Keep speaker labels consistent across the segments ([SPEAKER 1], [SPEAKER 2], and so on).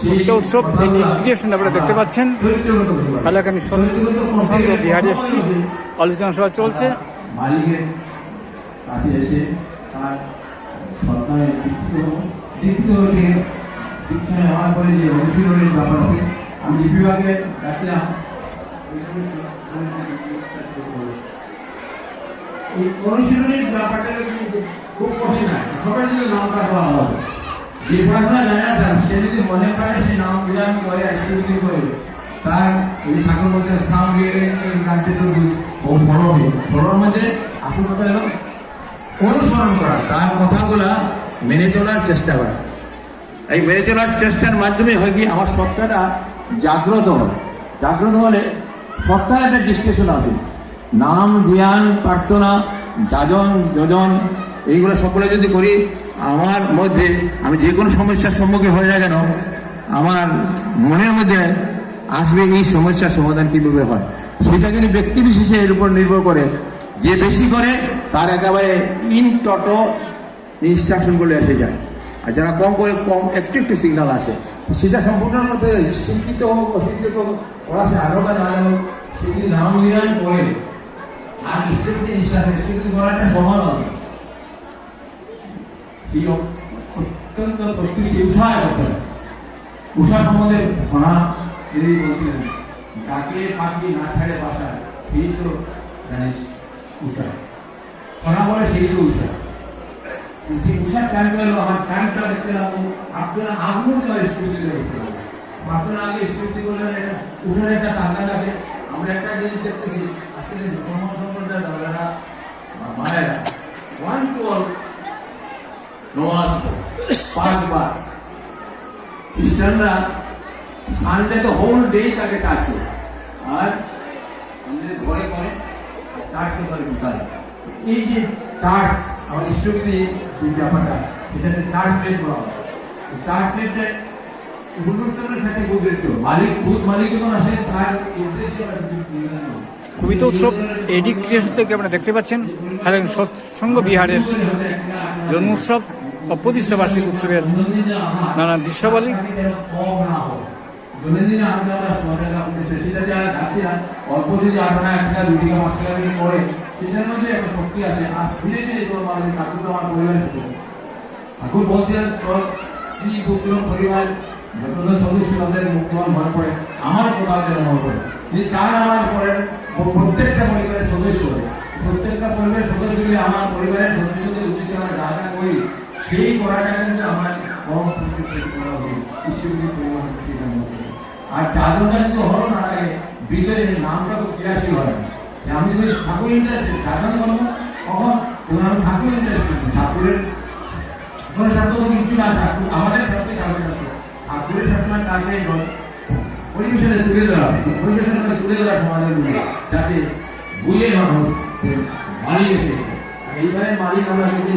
[SPEAKER 1] কবিতা উৎসব এই ক্রিয়েশন আপনারা দেখতে পাচ্ছেন। এলাকানি সঙ্গ বিহারে এসেছি। আলোচনা সভা চলছে।
[SPEAKER 2] এই অনুশীলনের ব্যাপারটা খুব কঠিন না সকালে নামটা দেওয়া হবে যে পড়াশোনা জানে না, সে যদি মনে করে সে নাম বিধান করে স্কুলিং করে, তার এই ঠাকুর মধ্যে সাম দিয়ে সেই গানটি ও ফলন মধ্যে আসল কথা হলো অনুসরণ করা, তার কথাগুলা মেনে চলার চেষ্টা করা। এই মেনে চলার চেষ্টার মাধ্যমে হয় কি, আমার সত্তাটা জাগ্রত হয়। জাগ্রত হলে সত্তার একটা ডিকটেশন আছে। নাম ধ্যান প্রার্থনা, যাজন, যোজন, এইগুলো সকলে যদি করি আমার মধ্যে, আমি যে কোনো সমস্যার সম্মুখীন হই না কেন, আমার মনের মধ্যে আসবে এই সমস্যার সমাধান কীভাবে হয়? সেটা কিন্তু ব্যক্তি বিশেষে এর উপর নির্ভর করে, যে বেশি করে তার একেবারে ইন টটো ইনস্ট্রাকশনগুলো এসে যায়। আর যারা কম করে, কম একটু একটু সিগনাল আসে সেটা সম্পূর্ণ মধ্যে শিক্ষিত হোক, অশিক্ষিত হোক, ওরা সে আরও না হোক সেটি নাম নিয়ন করে আর স্টেপটি ইনস্ট্রাকশন স্টেপটি করাটা সমান হবে। অত্যন্ত প্রত্যুষী উৎসাহ করতে হবে উষা সম্বন্ধে ঘনা তিনি বলছিলেন যাকে পাখি না ছাড়ে বাসায় সেই তো জানিস উষা। ঘনা বলে সেই তো উষা। সেই উষা টাইম গেল আমার টাইমটা দেখতে লাগবো আপনারা আগুন দেওয়া স্কুটি দেখতে লাগবো আপনারা আগে স্কুটি করলেন এটা উঠার একটা তাগা থাকে আমরা একটা জিনিস দেখতেছি, আজকে যে সমাজ সম্প্রদায় দাদারা মায়েরা ওয়ান টু অল নমাজ পাঁচবার। খ্রিস্টানরা সানডে তো হোল ডে তাকে চার্চে আর আমাদের ঘরে চার্চে করে বিকালে। এই যে চার্চ ইষ্টবিধি সেই ব্যাপারটা সেটাতে চার্চ প্লেট বলা হয়। চার্চ প্লেটে গুরুত্বপূর্ণ ক্ষেত্রে মালিক মালিক যখন আসে তার উদ্দেশ্য
[SPEAKER 1] কবিতা উৎসব ক্রিয়েশন থেকে আপনারা দেখতে পাচ্ছেন। সৎসঙ্গ বিহারের জন্ম প্রতিষ্ঠা বার্ষিক উৎসবের নানান দৃশ্যাবলী।
[SPEAKER 2] অল্প যদি আট টাকা এক টাকা দুই টাকা পাঁচ টাকা দিয়ে পড়ে সেটার মধ্যে একটা শক্তি ঠাকুর তো আমার ঠাকুর পরিবার মনে পড়ে আমার প্রত্যেকটা পরিবারের সদস্য। প্রত্যেকটা পরিবারের আমার পরিবারের সদস্যদের উদ্দেশ্যে আমরা করি সেই করাটা কিন্তু আমার কম করা মধ্যে। আর না নামটা ক্রিয়াশীল হয়। আমি যদি ঠাকুর ইন্টারেস্টেড জাগরণ করব কখন? যখন আমি ঠাকুর ঠাকুরের কোনো শব্দ তো কিছু না, ঠাকুর আমাদের শব্দে ঠাকুর ঠাকুরের সবসময় কাজে পরিবেশনে তুলে ধরা পরিবেশনে করে তুলে ধরা সমাজের মধ্যে যাতে বুঝে মানুষ মালিক এসে। এইবারে মালিক আমরা যদি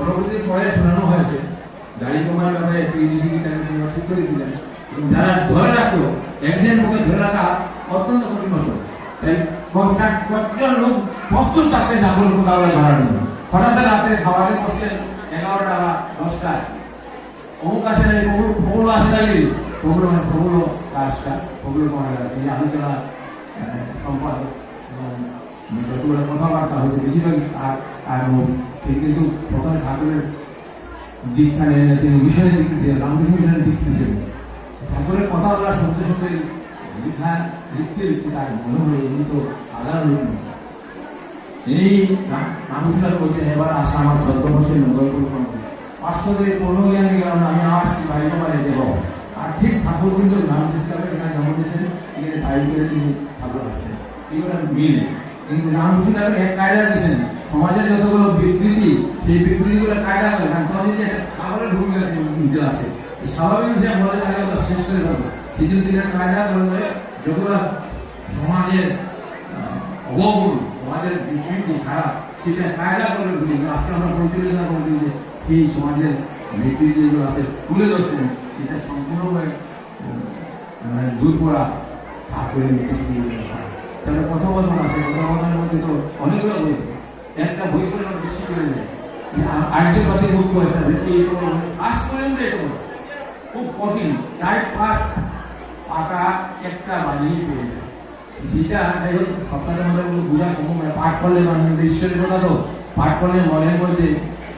[SPEAKER 2] নেই। পরবর্তী পরে শোনানো হয়েছে। গাড়ি কমার ব্যাপারে তাকে তোমরা ঠিক করেছিলেন। এবং যারা ধরে রাখল একজন মুখে ধরে রাখা অত্যন্ত কঠিন হতো। তাই কয়েকজন লোক প্রস্তুত থাকতে ঠাকুর মোকাবেলা ধরা নেবে হঠাৎ রাতে খাবারে বসলেন এগারোটা বা দশটায়। অমুক আসে নাই প্রভু প্রভু আসে নাই। প্রভু মানে প্রভু কাজটা প্রভু মহারাজ এই আলোচনা সম্পাদক এবং যতগুলো কথাবার্তা হয়েছে, বেশিরভাগই তার তার মুখ। তিনি কিন্তু প্রথমে ঠাকুরের দীক্ষা নেন না, তিনি মিশনের দিক থেকে রামকৃষ্ণ মিশনের দিক থেকে ছিলেন ঠাকুরের কথা বলার সঙ্গে সঙ্গে লেখা লিখতে লিখতে তার মনে হলো ইনি তো সাধারণ লোক নয়। এই রামকৃষ্ণ বলছেন এবার আসা আমার চোদ্দ বছর নগর পাঁচশো থেকে পনেরো জ্ঞানে গেলাম আমি আসছি বাইরে মানে দেব আর ঠিক ঠাকুর কিন্তু রামকৃষ্ণকে এখানে জন্ম দিয়েছেন এখানে বাইরে করে তিনি ঠাকুর আসছেন। এগুলো মিল কিন্তু রামকৃষ্ণ এক কায়দা দিয়েছেন সমাজের যতগুলো বিকৃতি, সেই বিকৃতিগুলো কায়দা করে কারণ সমাজে যে ঠাকুরের ভূমিকা নিজে আছে। স্বাভাবিক যে মনে থাকে শ্রেষ্ঠ মুশকিল হতো সেদিন দিনের কায়দা করলে যেগুলো সমাজের অবগুণ সমাজের বিষয়টি খারাপ, সেটা কায়দা করে বুঝি আজকে আমরা পরিচালনা করি যে সেই সমাজের নীতি যেগুলো আছে তুলে ধরছেন, সেটা সম্পূর্ণভাবে মানে দূর করা ঠাকুরের নীতি তাহলে কথা বলব আছে, কথা বলার মধ্যে তো অনেকগুলো আছে একটা বই করে আমরা বেশি করে নেই। আর্যবাদী মুক্ত একটা বই, এই পাস করেন তো এটা খুব কঠিন। চার পাঁচ পাকা একটা বানিয়ে পেয়ে যায়। সেটা যাই হোক সপ্তাহের মধ্যে বোঝা সম্ভব না। পাঠ করলে মানে ঈশ্বরের কথা তো। পাঠ করলে মনের মধ্যে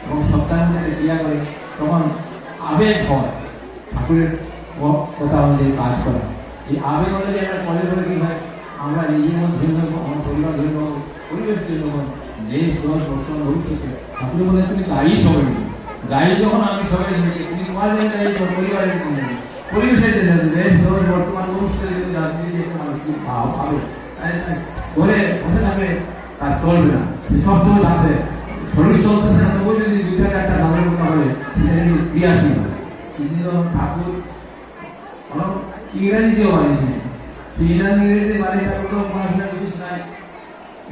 [SPEAKER 2] এবং সপ্তাহের মধ্যে একটা ক্রিয়া করে তখন আবেগ হয়। ঠাকুরের কথা অনুযায়ী কাজ করা। এই আবেগ অনুযায়ী আমরা কলে করে কি তুমি সবাই। গাড়ি যখন আমি সবাই জন্য গাড়ি পরিবারের জন্য পরিবেশের জন্য দেশ বর্তমান ভবিষ্যতের জন্য রাজনীতি একটা মানুষ কি বলে তার চলবে না। সবসময় থাকবে শরীর যদি চারটা ধানের কথা বলে সেটা কিন্তু ক্রিয়াশীল হয় ঠাকুর ইংরেজিতেও বানিয়ে সেই ইংরাজি ইংরেজিতে বানিয়ে ঠাকুর তো পড়াশোনা বিশেষ নাই।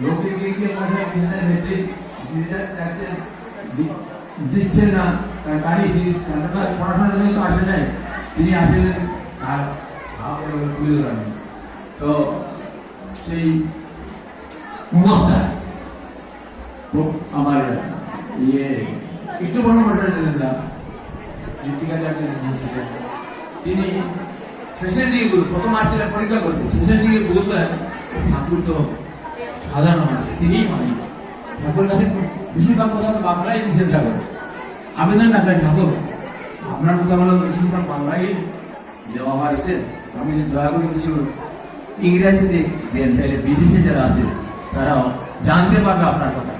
[SPEAKER 2] লোকে গিয়ে গিয়ে পড়াশোনা বিশেষ নাই দিতে দিচ্ছেন না। তার গাড়ি ফিস তার পড়াশোনার জন্য তো আসে নাই। তিনি আসলেন আর ভাবে তো সেই অবস্থায় আমার ইয়ে কৃষ্ণবর্ণ ভট্টাচার্য জীবিকাচার্য ছিলেন তিনি শেষের দিকে প্রথম আসছিলেন পরীক্ষা করতে শেষের দিকে বললেন ঠাকুর তো সাধারণ মানুষ, তিনিই মানি ঠাকুরের কাছে বেশিরভাগ কথা তো বাংলায় দিচ্ছেন ঠাকুর আবেদন না করেন ঠাকুর আপনার কথা বলে বেশিরভাগ বাংলায় দেওয়া হয়েছে। আমি যদি দয়া করে কিছু ইংরেজিতে দেন, তাহলে বিদেশে যারা আছে, তারাও জানতে পারবে আপনার কথা।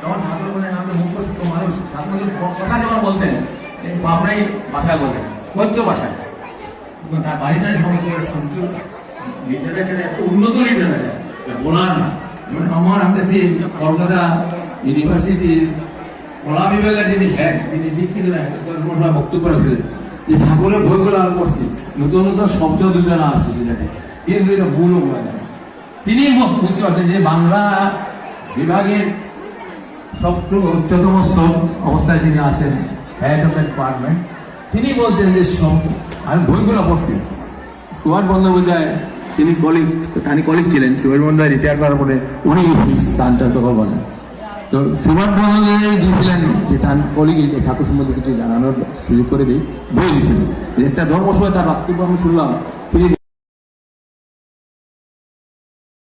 [SPEAKER 2] তখন ঠাকুর বলেন আমি মুখস্থ মানুষ। ঠাকুর কথা যখন বলতেন? পাবনাই ভাষায় বলতেন গদ্য ভাষায় তার বাড়িটার সমস্যা সন্তু লিটারেচার এত উন্নত লিটারেচার বলার না। যেমন আমার আমি কাছে কলকাতা ইউনিভার্সিটির কলা বিভাগের যিনি হেড তিনি দীক্ষিত বক্তব্য রাখছিলেন যে ঠাকুরের বইগুলো আমি পড়ছি। নতুন নতুন শব্দ দুজনা আছে সেটাতে। কিন্তু এটা ভুলও বলা যায় তিনি বুঝতে পারছেন যে বাংলা বিভাগের সবচেয়ে উচ্চতম স্তর অবস্থায় তিনি আছেন হেড অফ দ্য ডিপার্টমেন্ট তিনি বলছেন যে সব আমি বইগুলো পড়ছি। সুভাষ বন্দ্যোপাধ্যায় তিনি কলিগ তিনি কলিগ ছিলেন সুভাষ বন্দায় রিটায়ার করার পরে উনি স্থানটা তখন বলেন তো সুভাষ বন্দ্যোপাধ্যায় দিয়েছিলেন যে তার কলিগ ঠাকুর সম্বন্ধে কিছু জানানোর সুযোগ করে দিই বই দিয়েছিলেন। একটা ধর্মসভায় তার বক্তব্য আমি শুনলাম